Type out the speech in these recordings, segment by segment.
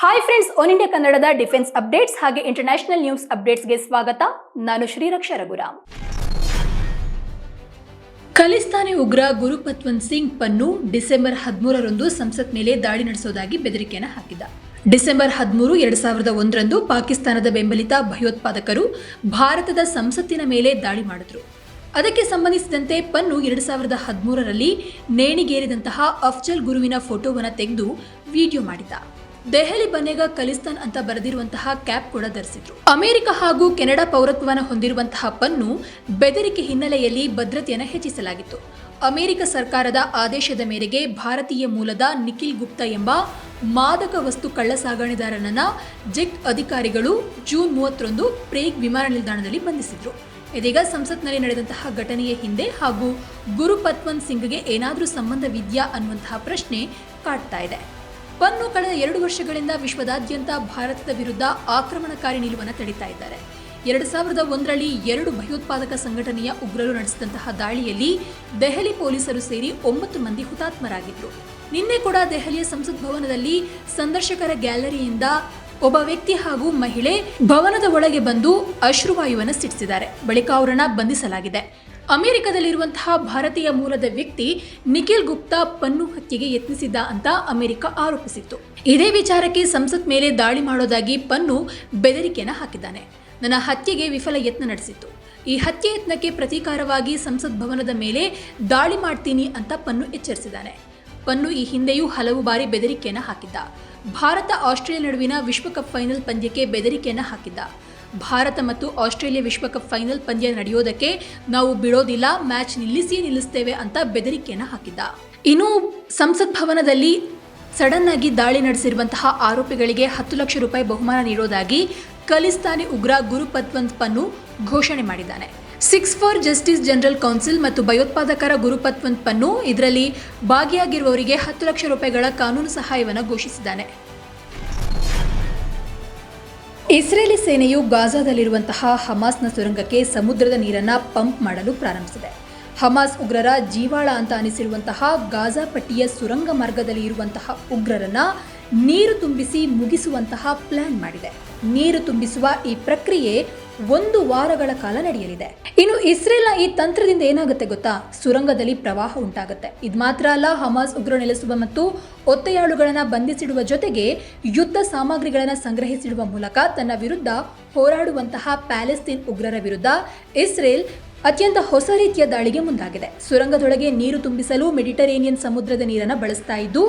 Hi friends one India ಕನ್ನಡದ defence updates ಹಾಗೆ international news ಅಪ್ಡೇಟ್ಸ್ಗೆ ಸ್ವಾಗತ. ನಾನು ಶ್ರೀರಕ್ಷ ರಘುರಾಮ್. ಖಲಿಸ್ತಾನಿ ಉಗ್ರ ಗುರುಪತ್ವಂತ್ ಸಿಂಗ್ ಪನ್ನು ಡಿಸೆಂಬರ್ ಹದಿಮೂರರಂದು ಸಂಸತ್ ಮೇಲೆ ದಾಳಿ ನಡೆಸೋದಾಗಿ ಬೆದರಿಕೆಯನ್ನು ಹಾಕಿದ್ದ. ಡಿಸೆಂಬರ್ ಹದಿಮೂರು, ಎರಡು ಸಾವಿರದ ಒಂದರಂದು ಪಾಕಿಸ್ತಾನದ ಬೆಂಬಲಿತ ಭಯೋತ್ಪಾದಕರು ಭಾರತದ ಸಂಸತ್ತಿನ ಮೇಲೆ ದಾಳಿ ಮಾಡಿದ್ರು. ಅದಕ್ಕೆ ಸಂಬಂಧಿಸಿದಂತೆ ಪನ್ನು ಎರಡು ಸಾವಿರದ ಹದಿಮೂರರಲ್ಲಿ ನೇಣಿಗೇರಿದಂತಹ ಅಫ್ಜಲ್ ಗುರುವಿನ ಫೋಟೋವನ್ನು ತೆಗೆದು ವಿಡಿಯೋ ಮಾಡಿದ್ದ. ದೆಹಲಿ ಬನ್ನೇಗ ಕಲಿಸ್ತಾನ್ ಅಂತ ಬರೆದಿರುವಂತಹ ಕ್ಯಾಪ್ ಕೂಡ ಧರಿಸಿದ್ರು. ಅಮೆರಿಕ ಹಾಗೂ ಕೆನಡಾ ಪೌರತ್ವವನ್ನು ಹೊಂದಿರುವಂತಹ ಪನ್ನು ಬೆದರಿಕೆ ಹಿನ್ನೆಲೆಯಲ್ಲಿ ಭದ್ರತೆಯನ್ನು ಹೆಚ್ಚಿಸಲಾಗಿತ್ತು. ಅಮೆರಿಕ ಸರ್ಕಾರದ ಆದೇಶದ ಮೇರೆಗೆ ಭಾರತೀಯ ಮೂಲದ ನಿಖಿಲ್ ಗುಪ್ತಾ ಎಂಬ ಮಾದಕ ವಸ್ತು ಕಳ್ಳ ಸಾಗಣೆದಾರನನ್ನ ಜೆಕ್ ಅಧಿಕಾರಿಗಳು ಜೂನ್ ಮೂವತ್ತರಂದು ಪ್ರೇಗ್ ವಿಮಾನ ನಿಲ್ದಾಣದಲ್ಲಿ ಬಂಧಿಸಿದ್ರು. ಇದೀಗ ಸಂಸತ್ನಲ್ಲಿ ನಡೆದಂತಹ ಘಟನೆಯ ಹಿಂದೆ ಹಾಗೂ ಗುರು ಪತ್ವಂತ್ ಸಿಂಗ್ಗೆ ಏನಾದರೂ ಸಂಬಂಧವಿದೆಯಾ ಅನ್ನುವಂತಹ ಪ್ರಶ್ನೆ ಕಾಡ್ತಾ ಇದೆ. ಪನ್ನು ಕಳೆದ ಎರಡು ವರ್ಷಗಳಿಂದ ವಿಶ್ವದಾದ್ಯಂತ ಭಾರತದ ವಿರುದ್ಧ ಆಕ್ರಮಣಕಾರಿ ನಿಲುವನ್ನು ತಡೀತಾ ಇದ್ದಾರೆ. ಎರಡು ಸಾವಿರದ ಒಂದರಲ್ಲಿ ಎರಡು ಭಯೋತ್ಪಾದಕ ಸಂಘಟನೆಯ ಉಗ್ರರು ನಡೆಸಿದಂತಹ ದಾಳಿಯಲ್ಲಿ ದೆಹಲಿ ಪೊಲೀಸರು ಸೇರಿ ಒಂಬತ್ತು ಮಂದಿ ಹುತಾತ್ಮರಾಗಿದ್ದರು ನಿನ್ನೆ ಕೂಡ ದೆಹಲಿಯ ಸಂಸತ್ ಭವನದಲ್ಲಿ ಸಂದರ್ಶಕರ ಗ್ಯಾಲರಿಯಿಂದ ಒಬ್ಬ ವ್ಯಕ್ತಿ ಹಾಗೂ ಮಹಿಳೆ ಭವನದ ಒಳಗೆ ಬಂದು ಅಶ್ರುವಾಯುವನ್ನು ಸಿಡಿಸಿದ್ದಾರೆ. ಬಳಿಕ ಅವರನ್ನ ಬಂಧಿಸಲಾಗಿದೆ. ಅಮೆರಿಕದಲ್ಲಿರುವಂತಹ ಭಾರತೀಯ ಮೂಲದ ವ್ಯಕ್ತಿ ನಿಖಿಲ್ ಗುಪ್ತಾ ಪನ್ನು ಹತ್ಯೆಗೆ ಯತ್ನಿಸಿದ್ದ ಅಂತ ಅಮೆರಿಕ ಆರೋಪಿಸಿತ್ತು. ಇದೇ ವಿಚಾರಕ್ಕೆ ಸಂಸತ್ ಮೇಲೆ ದಾಳಿ ಮಾಡೋದಾಗಿ ಪನ್ನು ಬೆದರಿಕೆಯನ್ನು ಹಾಕಿದ್ದಾನೆ. ನನ್ನ ಹತ್ಯೆಗೆ ವಿಫಲ ಯತ್ನ ನಡೆಸಿತ್ತು. ಈ ಹತ್ಯೆ ಯತ್ನಕ್ಕೆ ಪ್ರತೀಕಾರವಾಗಿ ಸಂಸತ್ ಭವನದ ಮೇಲೆ ದಾಳಿ ಮಾಡ್ತೀನಿ ಅಂತ ಪನ್ನು ಎಚ್ಚರಿಸಿದ್ದಾನೆ. ಪನ್ನು ಈ ಹಿಂದೆಯೂ ಹಲವು ಬಾರಿ ಬೆದರಿಕೆಯನ್ನು ಹಾಕಿದ್ದ. ಭಾರತ ಆಸ್ಟ್ರೇಲಿಯಾ ನಡುವಿನ ವಿಶ್ವಕಪ್ ಫೈನಲ್ ಪಂದ್ಯಕ್ಕೆ ಬೆದರಿಕೆಯನ್ನು ಹಾಕಿದ್ದ. ಭಾರತ ಮತ್ತು ಆಸ್ಟ್ರೇಲಿಯಾ ವಿಶ್ವಕಪ್ ಫೈನಲ್ ಪಂದ್ಯ ನಡೆಯೋದಕ್ಕೆ ನಾವು ಬಿಡೋದಿಲ್ಲ, ಮ್ಯಾಚ್ ನಿಲ್ಲಿಸಿ ನಿಲ್ಲಿಸ್ತೇವೆ ಅಂತ ಬೆದರಿಕೆಯನ್ನು ಹಾಕಿದ್ದ. ಇನ್ನು ಸಂಸತ್ ಭವನದಲ್ಲಿ ಸಡನ್ ಆಗಿ ದಾಳಿ ನಡೆಸಿರುವಂತಹ ಆರೋಪಿಗಳಿಗೆ ಹತ್ತು ಲಕ್ಷ ರೂಪಾಯಿ ಬಹುಮಾನ ನೀಡೋದಾಗಿ ಖಲಿಸ್ತಾನಿ ಉಗ್ರ ಗುರು ಪತ್ವಂತ್ ಪನ್ನು ಘೋಷಣೆ ಮಾಡಿದ್ದಾನೆ. Six for justice general council ಮತ್ತು ಭಯೋತ್ಪಾದಕರ ಗುರುಪತ್ವಂತ್ ಪನ್ನು ಇದರಲ್ಲಿ ಭಾಗಿಯಾಗಿರುವವರಿಗೆ ಹತ್ತು ಲಕ್ಷ ರೂಪಾಯಿಗಳ ಕಾನೂನು ಸಹಾಯವನ್ನು ಘೋಷಿಸಿದ್ದಾನೆ. ಇಸ್ರೇಲಿ ಸೇನೆಯು ಗಾಜಾದಲ್ಲಿರುವಂತಹ ಹಮಾಸ್ನ ಸುರಂಗಕ್ಕೆ ಸಮುದ್ರದ ನೀರನ್ನು ಪಂಪ್ ಮಾಡಲು ಪ್ರಾರಂಭಿಸಿದೆ. ಹಮಾಸ್ ಉಗ್ರರ ಜೀವಾಳ ಅಂತ ಅನಿಸಿರುವಂತಹ ಗಾಜಾ ಪಟ್ಟಿಯ ಸುರಂಗ ಮಾರ್ಗದಲ್ಲಿ ಇರುವಂತಹ ಉಗ್ರರನ್ನ ನೀರು ತುಂಬಿಸಿ ಮುಗಿಸುವಂತಹ ಪ್ಲಾನ್ ಮಾಡಿದೆ. ನೀರು ತುಂಬಿಸುವ ಈ ಪ್ರಕ್ರಿಯೆ ಒಂದು ವಾರಗಳ ಕಾಲ ನಡೆಯಲಿದೆ. ಇನ್ನು ಇಸ್ರೇಲ್ನ ಈ ತಂತ್ರದಿಂದ ಏನಾಗುತ್ತೆ ಗೊತ್ತಾ? ಸುರಂಗದಲ್ಲಿ ಪ್ರವಾಹ ಉಂಟಾಗುತ್ತೆ. ಇದು ಮಾತ್ರ ಅಲ್ಲ, ಹಮಾಸ್ ಉಗ್ರ ನೆಲೆಸುವ ಮತ್ತು ಒತ್ತೆಯಾಳುಗಳನ್ನು ಬಂಧಿಸಿಡುವ ಜೊತೆಗೆ ಯುದ್ಧ ಸಾಮಗ್ರಿಗಳನ್ನು ಸಂಗ್ರಹಿಸಿಡುವ ಮೂಲಕ ತನ್ನ ವಿರುದ್ಧ ಹೋರಾಡುವಂತಹ ಪ್ಯಾಲೆಸ್ತೀನ್ ಉಗ್ರರ ವಿರುದ್ಧ ಇಸ್ರೇಲ್ ಅತ್ಯಂತ ಹೊಸ ರೀತಿಯ ದಾಳಿಗೆ ಮುಂದಾಗಿದೆ. ಸುರಂಗದೊಳಗೆ ನೀರು ತುಂಬಿಸಲು ಮೆಡಿಟರೇನಿಯನ್ ಸಮುದ್ರದ ನೀರನ್ನು ಬಳಸ್ತಾ ಇದ್ದು,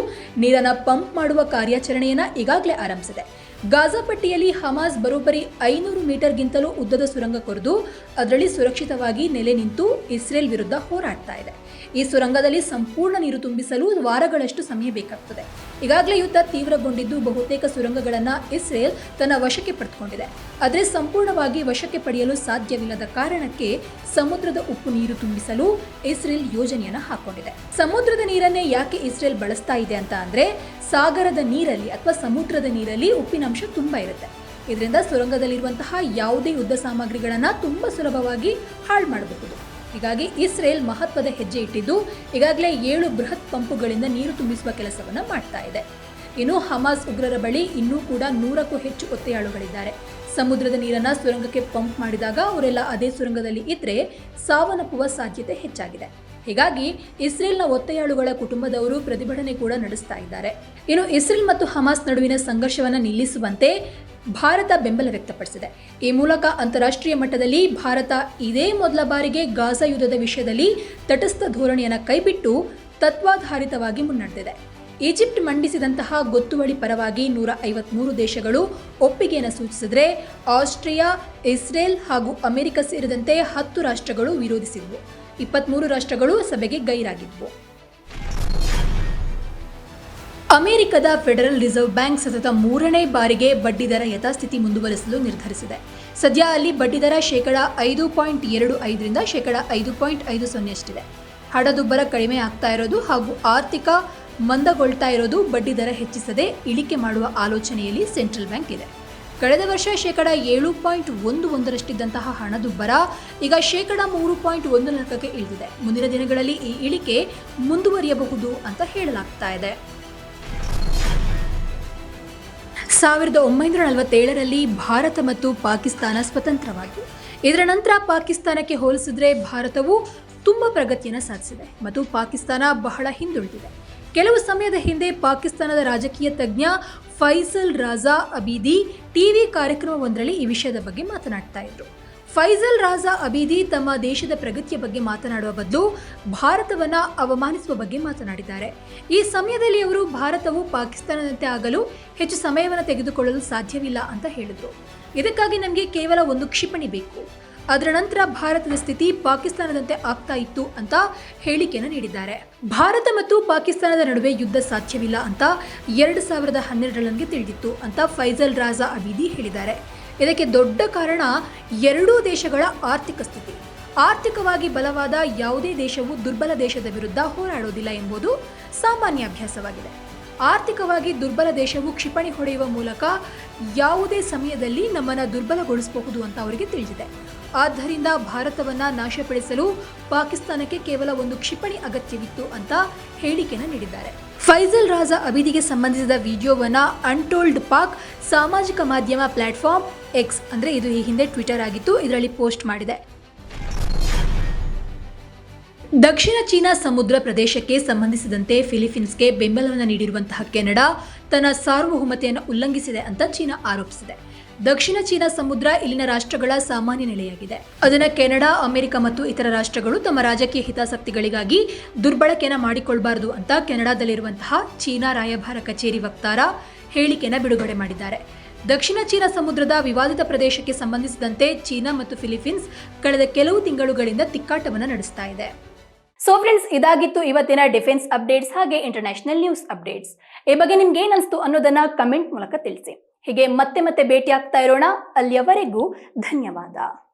ನೀರನ್ನು ಪಂಪ್ ಮಾಡುವ ಕಾರ್ಯಾಚರಣೆಯನ್ನು ಈಗಾಗಲೇ ಆರಂಭಿಸಿದೆ. ಗಾಜಾ ಪಟ್ಟಿಯಲ್ಲಿ ಹಮಾಸ್ ಬರೋಬ್ಬರಿ ಐನೂರು ಮೀಟರ್ಗಿಂತಲೂ ಉದ್ದದ ಸುರಂಗ ಕೊರೆದು, ಅದರಲ್ಲಿ ಸುರಕ್ಷಿತವಾಗಿ ನೆಲೆ ನಿಂತು ಇಸ್ರೇಲ್ ವಿರುದ್ಧ ಹೋರಾಡ್ತಾ ಇದೆ. ಈ ಸುರಂಗದಲ್ಲಿ ಸಂಪೂರ್ಣ ನೀರು ತುಂಬಿಸಲು ವಾರಗಳಷ್ಟು ಸಮಯ ಬೇಕಾಗ್ತದೆ. ಈಗಾಗಲೇ ಯುದ್ಧ ತೀವ್ರಗೊಂಡಿದ್ದು ಬಹುತೇಕ ಸುರಂಗಗಳನ್ನು ಇಸ್ರೇಲ್ ತನ್ನ ವಶಕ್ಕೆ ಪಡೆದುಕೊಂಡಿದೆ. ಆದರೆ ಸಂಪೂರ್ಣವಾಗಿ ವಶಕ್ಕೆ ಪಡೆಯಲು ಸಾಧ್ಯವಿಲ್ಲದ ಕಾರಣಕ್ಕೆ ಸಮುದ್ರದ ಉಪ್ಪು ನೀರು ತುಂಬಿಸಲು ಇಸ್ರೇಲ್ ಯೋಜನೆಯನ್ನು ಹಾಕೊಂಡಿದೆ. ಸಮುದ್ರದ ನೀರನ್ನೇ ಯಾಕೆ ಇಸ್ರೇಲ್ ಬಳಸ್ತಾ ಇದೆ ಅಂತ ಅಂದರೆ ಸಾಗರದ ನೀರಲ್ಲಿ ಅಥವಾ ಸಮುದ್ರದ ನೀರಲ್ಲಿ ಉಪ್ಪಿನಂಶ ತುಂಬ ಇರುತ್ತೆ. ಇದರಿಂದ ಸುರಂಗದಲ್ಲಿರುವಂತಹ ಯಾವುದೇ ಯುದ್ಧ ಸಾಮಗ್ರಿಗಳನ್ನು ತುಂಬ ಸುಲಭವಾಗಿ ಹಾಳು ಮಾಡಬಹುದು. ಹೀಗಾಗಿ ಇಸ್ರೇಲ್ ಮಹತ್ವದ ಹೆಜ್ಜೆ ಇಟ್ಟಿದ್ದು ಈಗಾಗಲೇ ಏಳು ಬೃಹತ್ ಪಂಪುಗಳಿಂದ ನೀರು ತುಂಬಿಸುವ ಕೆಲಸವನ್ನು ಮಾಡ್ತಾ ಇದೆ. ಇನ್ನು ಹಮಾಸ್ ಉಗ್ರರ ಬಳಿ ಇನ್ನೂ ಕೂಡ ನೂರಕ್ಕೂ ಹೆಚ್ಚು ಒತ್ತೆಯಾಳುಗಳಿದ್ದಾರೆ. ಸಮುದ್ರದ ನೀರನ್ನು ಸುರಂಗಕ್ಕೆ ಪಂಪ್ ಮಾಡಿದಾಗ ಅವರೆಲ್ಲ ಅದೇ ಸುರಂಗದಲ್ಲಿ ಇದ್ರೆ ಸಾವನ್ನಪ್ಪುವ ಸಾಧ್ಯತೆ ಹೆಚ್ಚಾಗಿದೆ. ಹೀಗಾಗಿ ಇಸ್ರೇಲ್ನ ಒತ್ತೆಯಾಳುಗಳ ಕುಟುಂಬದವರು ಪ್ರತಿಭಟನೆ ಕೂಡ ನಡೆಸ್ತಾ ಇದ್ದಾರೆ. ಇನ್ನು ಇಸ್ರೇಲ್ ಮತ್ತು ಹಮಾಸ್ ನಡುವಿನ ಸಂಘರ್ಷವನ್ನು ನಿಲ್ಲಿಸುವಂತೆ ಭಾರತ ಬೆಂಬಲ ವ್ಯಕ್ತಪಡಿಸಿದೆ. ಈ ಮೂಲಕ ಅಂತಾರಾಷ್ಟ್ರೀಯ ಮಟ್ಟದಲ್ಲಿ ಭಾರತ ಇದೇ ಮೊದಲ ಬಾರಿಗೆ ಗಾಜಾ ಯುದ್ಧದ ವಿಷಯದಲ್ಲಿ ತಟಸ್ಥ ಧೋರಣೆಯನ್ನು ಕೈಬಿಟ್ಟು ತತ್ವಾಧಾರಿತವಾಗಿ ಮುನ್ನಡೆದಿದೆ. ಈಜಿಪ್ಟ್ ಮಂಡಿಸಿದಂತಹ ಗೊತ್ತುವಳಿ ಪರವಾಗಿ ನೂರ ಐವತ್ಮೂರು ದೇಶಗಳು ಒಪ್ಪಿಗೆಯನ್ನು ಸೂಚಿಸಿದರೆ ಆಸ್ಟ್ರಿಯಾ, ಇಸ್ರೇಲ್ ಹಾಗೂ ಅಮೆರಿಕ ಸೇರಿದಂತೆ ಹತ್ತು ರಾಷ್ಟ್ರಗಳು ವಿರೋಧಿಸಿದ್ವು. ಇಪ್ಪತ್ಮೂರು ರಾಷ್ಟ್ರಗಳು ಸಭೆಗೆ ಗೈರಾಗಿದ್ವು. ಅಮೆರಿಕದ ಫೆಡರಲ್ ರಿಸರ್ವ್ ಬ್ಯಾಂಕ್ ಸತತ ಮೂರನೇ ಬಾರಿಗೆ ಬಡ್ಡಿದರ ಯಥಾಸ್ಥಿತಿ ಮುಂದುವರಿಸಲು ನಿರ್ಧರಿಸಿದೆ. ಸದ್ಯ ಅಲ್ಲಿ ಬಡ್ಡಿದರ ಶೇಕಡ ಐದು ಪಾಯಿಂಟ್ ಎರಡು ಐದರಿಂದ ಶೇಕಡ ಐದು ಪಾಯಿಂಟ್ ಐದು ಸೊನ್ನೆಯಷ್ಟಿದೆ. ಹಣದುಬ್ಬರ ಕಡಿಮೆ ಆಗ್ತಾ ಇರೋದು ಹಾಗೂ ಆರ್ಥಿಕ ಮಂದಗೊಳ್ತಾ ಇರೋದು ಬಡ್ಡಿದರ ಹೆಚ್ಚಿಸದೆ ಇಳಿಕೆ ಮಾಡುವ ಆಲೋಚನೆಯಲ್ಲಿ ಸೆಂಟ್ರಲ್ ಬ್ಯಾಂಕ್ ಇದೆ. ಕಳೆದ ವರ್ಷ ಶೇಕಡ ಏಳು ಪಾಯಿಂಟ್ ಒಂದು ಒಂದರಷ್ಟಿದ್ದಂತಹ ಹಣದುಬ್ಬರ ಈಗ ಶೇಕಡ ಮೂರು ಪಾಯಿಂಟ್ ಒಂದು ನಾಲ್ಕಕ್ಕೆ ಇಳಿದಿದೆ. ಮುಂದಿನ ದಿನಗಳಲ್ಲಿ ಈ ಇಳಿಕೆ ಮುಂದುವರಿಯಬಹುದು ಅಂತ ಹೇಳಲಾಗ್ತಾ ಇದೆ. ಸಾವಿರದ ಒಂಬೈನೂರ ನಲವತ್ತೇಳರಲ್ಲಿ ಭಾರತ ಮತ್ತು ಪಾಕಿಸ್ತಾನ ಸ್ವತಂತ್ರವಾಗಿ ಇದರ ನಂತರ ಪಾಕಿಸ್ತಾನಕ್ಕೆ ಹೋಲಿಸಿದ್ರೆ ಭಾರತವು ತುಂಬ ಪ್ರಗತಿಯನ್ನು ಸಾಧಿಸಿದೆ ಮತ್ತು ಪಾಕಿಸ್ತಾನ ಬಹಳ ಹಿಂದುಳಿದಿದೆ. ಕೆಲವು ಸಮಯದ ಹಿಂದೆ ಪಾಕಿಸ್ತಾನದ ರಾಜಕೀಯ ತಜ್ಞ ಫೈಸಲ್ ರಾಜಾ ಅಬೀದಿ ಟಿವಿ ಕಾರ್ಯಕ್ರಮವೊಂದರಲ್ಲಿ ಈ ವಿಷಯದ ಬಗ್ಗೆ ಮಾತನಾಡ್ತಾ ಇದ್ರು. ಫೈಸಲ್ ರಾಜಾ ಅಬೀದಿ ತಮ್ಮ ದೇಶದ ಪ್ರಗತಿಯ ಬಗ್ಗೆ ಮಾತನಾಡುವ ಬದಲು ಭಾರತವನ್ನ ಅವಮಾನಿಸುವ ಬಗ್ಗೆ ಮಾತನಾಡಿದ್ದಾರೆ. ಈ ಸಮಯದಲ್ಲಿ ಅವರು ಭಾರತವು ಪಾಕಿಸ್ತಾನದಂತೆ ಆಗಲು ಹೆಚ್ಚು ಸಮಯವನ್ನು ತೆಗೆದುಕೊಳ್ಳಲು ಸಾಧ್ಯವಿಲ್ಲ ಅಂತ ಹೇಳಿದರು. ಇದಕ್ಕಾಗಿ ನಮಗೆ ಕೇವಲ ಒಂದು ಕ್ಷಿಪಣಿ ಬೇಕು. ಅದರ ನಂತರ ಭಾರತದ ಸ್ಥಿತಿ ಪಾಕಿಸ್ತಾನದಂತೆ ಆಗ್ತಾ ಇತ್ತು ಅಂತ ಹೇಳಿಕೆಯನ್ನು ನೀಡಿದ್ದಾರೆ. ಭಾರತ ಮತ್ತು ಪಾಕಿಸ್ತಾನದ ನಡುವೆ ಯುದ್ಧ ಸಾಧ್ಯವಿಲ್ಲ ಅಂತ ಎರಡು ಸಾವಿರದ ಹನ್ನೆರಡರಲ್ಲಿ ತಿಳಿದಿತ್ತು ಅಂತ ಫೈಜಲ್ ರಾಜಾ ಅಬೀದಿ ಹೇಳಿದ್ದಾರೆ. ಇದಕ್ಕೆ ದೊಡ್ಡ ಕಾರಣ ಎರಡೂ ದೇಶಗಳ ಆರ್ಥಿಕ ಸ್ಥಿತಿ. ಆರ್ಥಿಕವಾಗಿ ಬಲವಾದ ಯಾವುದೇ ದೇಶವು ದುರ್ಬಲ ದೇಶದ ವಿರುದ್ಧ ಹೋರಾಡೋದಿಲ್ಲ ಎಂಬುದು ಸಾಮಾನ್ಯ ಅಭ್ಯಾಸವಾಗಿದೆ. ಆರ್ಥಿಕವಾಗಿ ದುರ್ಬಲ ದೇಶವು ಕ್ಷಿಪಣಿ ಹೊಡೆಯುವ ಮೂಲಕ ಯಾವುದೇ ಸಮಯದಲ್ಲಿ ನಮ್ಮನ್ನು ದುರ್ಬಲಗೊಳಿಸಬಹುದು ಅಂತ ಅವರಿಗೆ ತಿಳಿದಿದೆ. ಆದ್ದರಿಂದ ಭಾರತವನ್ನ ನಾಶಪಡಿಸಲು ಪಾಕಿಸ್ತಾನಕ್ಕೆ ಕೇವಲ ಒಂದು ಕ್ಷಿಪಣಿ ಅಗತ್ಯವಿತ್ತು ಅಂತ ಹೇಳಿಕೆಯನ್ನು ನೀಡಿದ್ದಾರೆ. ಫೈಜಲ್ ರಾಜಾ ಅಭಿದಿಗೆ ಸಂಬಂಧಿಸಿದ ವಿಡಿಯೋವನ್ನ ಅನ್ಟೋಲ್ಡ್ ಪಾಕ್ ಸಾಮಾಜಿಕ ಮಾಧ್ಯಮ ಪ್ಲಾಟ್ಫಾರ್ಮ್ ಎಕ್ಸ್ ಅಂದ್ರೆ ಇದು ಈ ಹಿಂದೆ ಟ್ವಿಟರ್ ಆಗಿತ್ತು, ಇದರಲ್ಲಿ ಪೋಸ್ಟ್ ಮಾಡಿದೆ. ದಕ್ಷಿಣ ಚೀನಾ ಸಮುದ್ರ ಪ್ರದೇಶಕ್ಕೆ ಸಂಬಂಧಿಸಿದಂತೆ ಫಿಲಿಪೀನ್ಸ್ಗೆ ಬೆಂಬಲವನ್ನು ನೀಡಿರುವಂತಹ ಕೆನಡಾ ತನ್ನ ಸಾರ್ವಭೌಮತೆಯನ್ನು ಉಲ್ಲಂಘಿಸಿದೆ ಅಂತ ಚೀನಾ ಆರೋಪಿಸಿದೆ. ದಕ್ಷಿಣ ಚೀನಾ ಸಮುದ್ರ ಇಲ್ಲಿನ ರಾಷ್ಟ್ರಗಳ ಸಾಮಾನ್ಯ ನೆಲೆಯಾಗಿದೆ. ಅದನ್ನು ಕೆನಡಾ, ಅಮೆರಿಕ ಮತ್ತು ಇತರ ರಾಷ್ಟ್ರಗಳು ತಮ್ಮ ರಾಜಕೀಯ ಹಿತಾಸಕ್ತಿಗಳಿಗಾಗಿ ದುರ್ಬಳಕೆನ ಮಾಡಿಕೊಳ್ಬಾರದು ಅಂತ ಕೆನಡಾದಲ್ಲಿರುವಂತಹ ಚೀನಾ ರಾಯಭಾರ ಕಚೇರಿ ವಕ್ತಾರ ಹೇಳಿಕೆಯನ್ನು ಬಿಡುಗಡೆ ಮಾಡಿದ್ದಾರೆ. ದಕ್ಷಿಣ ಚೀನಾ ಸಮುದ್ರದ ವಿವಾದಿತ ಪ್ರದೇಶಕ್ಕೆ ಸಂಬಂಧಿಸಿದಂತೆ ಚೀನಾ ಮತ್ತು ಫಿಲಿಪೀನ್ಸ್ ಕಳೆದ ಕೆಲವು ತಿಂಗಳುಗಳಿಂದ ತಿಕ್ಕಾಟವನ್ನು ನಡೆಸ್ತಾ ಇದೆ. ಸೊ ಫ್ರೆಂಡ್ಸ್, ಇದಾಗಿತ್ತು ಇವತ್ತಿನ ಡಿಫೆನ್ಸ್ ಅಪ್ಡೇಟ್ಸ್ ಹಾಗೆ ಇಂಟರ್ನ್ಯಾಷನಲ್ ನ್ಯೂಸ್ ಅಪ್ಡೇಟ್ಸ್. ಈ ಬಗ್ಗೆ ನಿಮ್ಗೆ ಏನಿಸ್ತು ಅನ್ನೋದನ್ನ ಕಮೆಂಟ್ ಮೂಲಕ ತಿಳಿಸಿ. ಹೀಗೆ ಮತ್ತೆ ಮತ್ತೆ ಭೇಟಿಯಾಗ್ತಾ ಇರೋಣ. ಅಲ್ಲಿಯವರೆಗೂ ಧನ್ಯವಾದ.